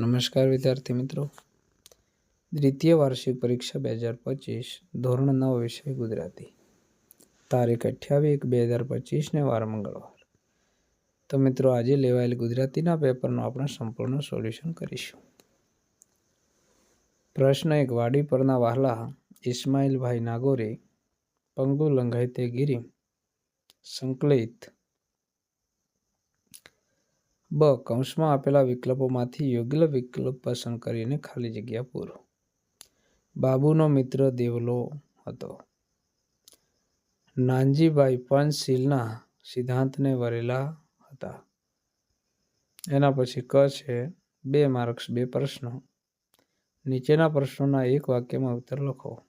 નમસ્કાર વિદ્યાર્થી મિત્રો. દ્વિતીય વાર્ષિક પરીક્ષા બે હજાર પચીસ, ધોરણ નવ, વિષય ગુજરાતી. તારીખ અઠ્યાવીસ એક બે હજાર પચીસને વાર મંગળવાર. તો મિત્રો, આજે લેવાયેલ ગુજરાતીના પેપરનું આપણે સંપૂર્ણ સોલ્યુશન કરીશું. પ્રશ્ન એક, વાડી પરના વહાલા ઇસ્માઇલભાઈ નાગોરે, પંગુ લંઘાઈ તે ગીરી, સંકલિત બ, કૌંસમાં આપેલા વિકલ્પોમાંથી યોગ્ય વિકલ્પ પસંદ કરીને ખાલી જગ્યા પૂરો. બાબુનો મિત્ર દેવલો હતો. નાનજીભાઈ પંચશીલના સિદ્ધાંતને વરેલા હતા. એના પછી ક છે, બે માર્ક્સ, બે પ્રશ્નો. નીચેના પ્રશ્નોના એક વાક્યમાં ઉત્તર લખો.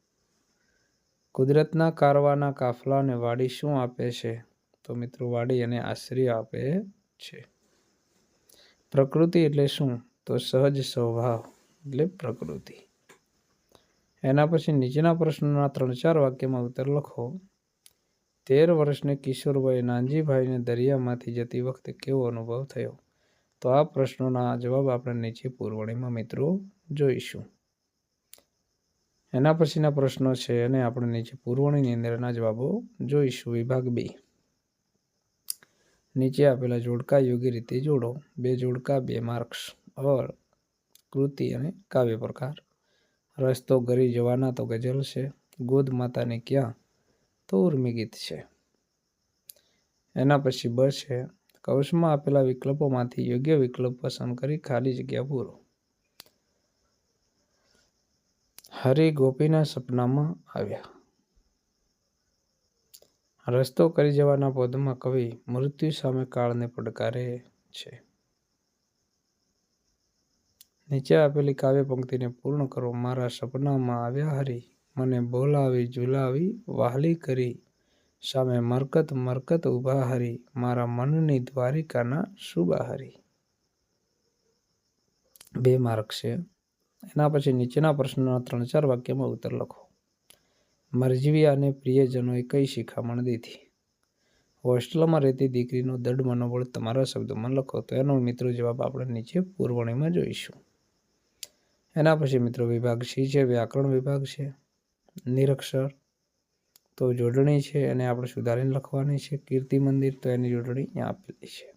કુદરતના કારવાના કાફલાને વાડી શું આપે છે? તો મિત્રો, વાડી એને આશ્રય આપે છે. પ્રકૃતિ એટલે શું? તો સહજ સ્વભાવ એટલે પ્રકૃતિ. એના પછી નીચેના પ્રશ્નોના ત્રણ ચાર વાક્યમાં ઉત્તર લખો. તેર વર્ષને કિશોરભાઈ નાનજીભાઈને દરિયામાંથી જતી વખતે કેવો અનુભવ થયો? તો આ પ્રશ્નોના જવાબ આપણે નીચે પુરવણીમાં મિત્રો જોઈશું. એના પછીના પ્રશ્નો છે અને આપણે નીચે પુરવણીની અંદરના જવાબો જોઈશું. વિભાગ બી. નીચે આપેલા જોડકા યોગ્ય રીતે જોડો. બે જોડકા, બે માર્ક્સ. ઓર કૃતિ અને કાવ્ય પ્રકાર. રસ્તો ગરી જવાના તો ગઝલ છે. ગોદ માતાને ક્યાં? તો ઉર્મી ગીત છે. એના પછી બ છે. કૌશમાં આપેલા વિકલ્પોમાંથી યોગ્ય વિકલ્પ પસંદ કરી ખાલી જગ્યા પૂરો. હરિ ગોપીના સપનામાં આવ્યા. રસ્તો કરી જવાના પદમાં કવિ મૃત્યુ સામે કાળને પડકારે છે. નીચે આપેલી કાવ્ય પંક્તિને પૂર્ણ કરો. મારા સપનામાં આવ્યા હરી, મને બોલાવી, ઝુલાવી, વહાલી કરી. સામે મરકત મરકત ઊભા હરી, મારા મનની દ્વારિકાના શુભા હરી. બે માર્ક છે. એના પછી નીચેના પ્રશ્નોના ત્રણ ચાર વાક્યમાં ઉત્તર લખો. મરજીવી અને પ્રિયજનોએ કઈ શિખામણ દીધી? હોસ્ટેલમાં રહેતી દીકરીનો દઢ મનોબળ તમારા શબ્દોમાં લખો તો એનો મિત્રો જવાબ આપણે નીચે પુરવણીમાં જોઈશું. એના પછી મિત્રો વિભાગ સી છે, વ્યાકરણ વિભાગ છે, નિરક્ષર તો જોડણી છે એને આપણે સુધારીને લખવાની છે. કીર્તિ મંદિર તો એની જોડણી અહીંયા આપેલી છે.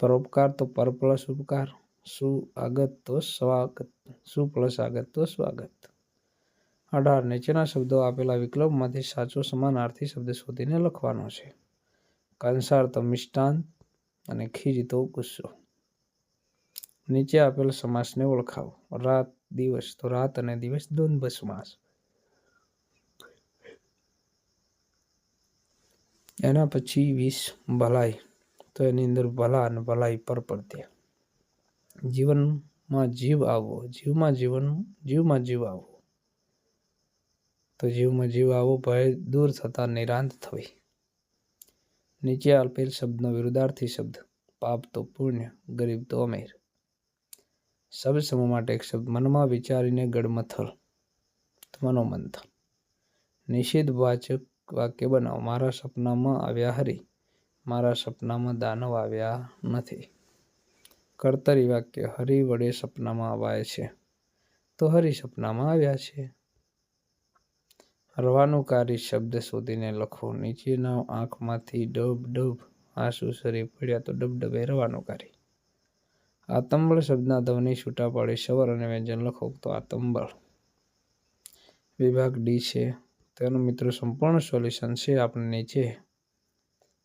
પરોપકાર તો પર પ્લસ ઉપકાર સુઆગત તો સ્વાગત, સુ પ્લસ આગત તો સ્વાગત. અઢાર નીચેના શબ્દો આપેલા વિકલ્પમાંથી સાચો સમાનાર્થી શબ્દ શોધીને લખવાનો છે. કંસાર તો મિષ્ટાંત અને ખીજ તો ગુસ્સો. નીચે આપેલ સમાસને ઓળખાવો. રાત દિવસ તો રાત અને દિવસ દ્વંદ્વ સમાસ. એના પછી વીસ ભલાઈ. તો એની અંદર ભલા અને ભલાઈ પર પ્રત્યે. જીવનમાં જીવ આવવો. જીવમાં જીવન જીવમાં જીવ આવવો. તો જીવમાં જીવ આવો ભય દૂર થતાં નિરાંત થવી. નીચે આપેલ શબ્દનો વિરુદ્ધાર્થી શબ્દ, પાપ તો પુણ્ય, ગરીબ તો અમીર. શબ્દ સમૂહ માટે એક શબ્દ, મનમાં વિચારીને ગડમથલ, મનોમંથન. નિષેધ વાચક વાક્ય બનાવો, મારા સપનામાં આવ્યા હરી, મારા સપનામાં દાનવ આવ્યા નથી. કર્તરી વાક્ય, હરી વડે સપનામાં અવાય છે. તો હરી સપનામાં આવ્યા છે. રવાનું કાર્ય શબ્દ શોધીને લખો. નીચેના આંખમાંથી ડબ ડબ આંસુ સરી પડ્યા તો ડબડબે રવાનું કાર્ય આતંબળ શબ્દના ધ્વનિ છૂટા પાડી, સવર અને વ્યંજન લખો. તો આતંબળ વિભાગ ડી છે. તેનું મિત્રો સંપૂર્ણ સોલ્યુશન છે આપણે નીચે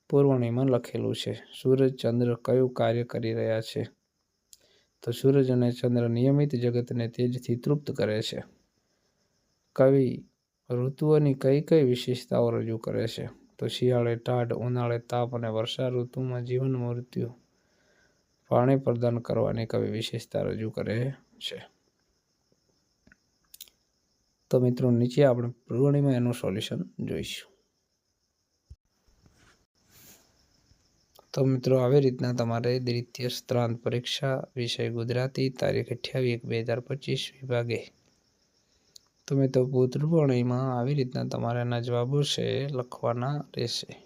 પુરવણીમાં લખેલું છે. સૂરજ, ચંદ્ર કયું કાર્ય કરી રહ્યા છે? તો સૂરજ અને ચંદ્ર નિયમિત જગતને તેજથી તૃપ્ત કરે છે. કવિ ઋતુઓની કઈ કઈ વિશેષતાઓ રજૂ કરે છે? તો શિયાળે ટાઢ, ઉનાળે તાપ અને વર્ષા ઋતુમાં જીવન મૃત્યુ. પાણી પ્રદાન કરવાની કવિ વિશેષતા રજૂ કરે છે? તો મિત્રો, નીચે આપણે પુરવણીમાં એનું સોલ્યુશન જોઈશું. તો મિત્રો, આવી રીતના તમારે દ્વિતીય સ્ત્રાંત પરીક્ષા વિષય ગુજરાતી તારીખ અઠ્યાવીસ એક બે હજાર પચીસ વિભાગે તો મિત્રો આવી રીતના તમારે એના જવાબો છે, લખવાના રહેશે.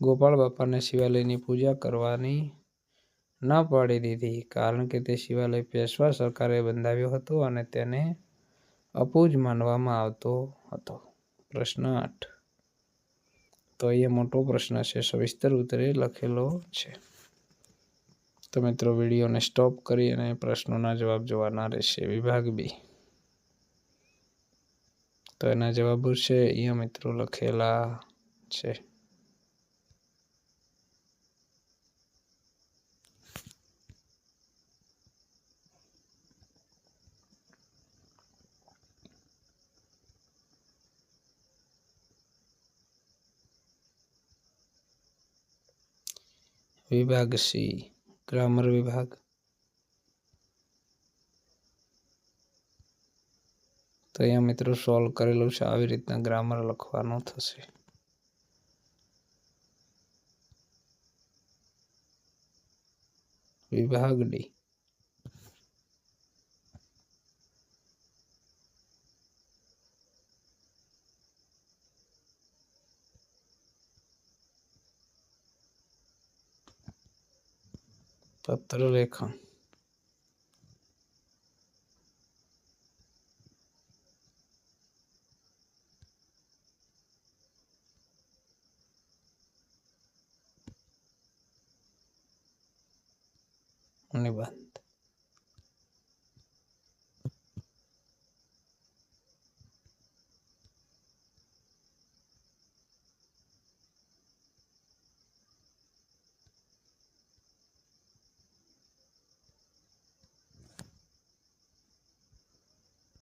ગોપાળ બાપાને શિવાલયની પૂજા કરવાની ના પાડી દીધી, કારણ કે તે શિવાલય પેશવા સરકારે બંધાવ્યો હતો અને તેને અપૂજ માનવામાં આવતો હતો. પ્રશ્ન આઠ. તો અહીંયા મોટો પ્રશ્ન છે, સવિસ્તર ઉત્તરે લખેલો છે. તો મિત્રો વિડીયોને સ્ટોપ કરી અને પ્રશ્નોના જવાબ જોવાના રહેશે વિભાગ બી. તો એના જવાબો છે અહીંયા મિત્રો લખેલા છે. વિભાગ સી. ગ્રામર વિભાગ. તો અહીંયા મિત્રો સોલ્વ કરેલું છે, આવી રીતના ગ્રામર લખવાનું થશે. વિભાગ ડી પત્ર લેખન નિબંધ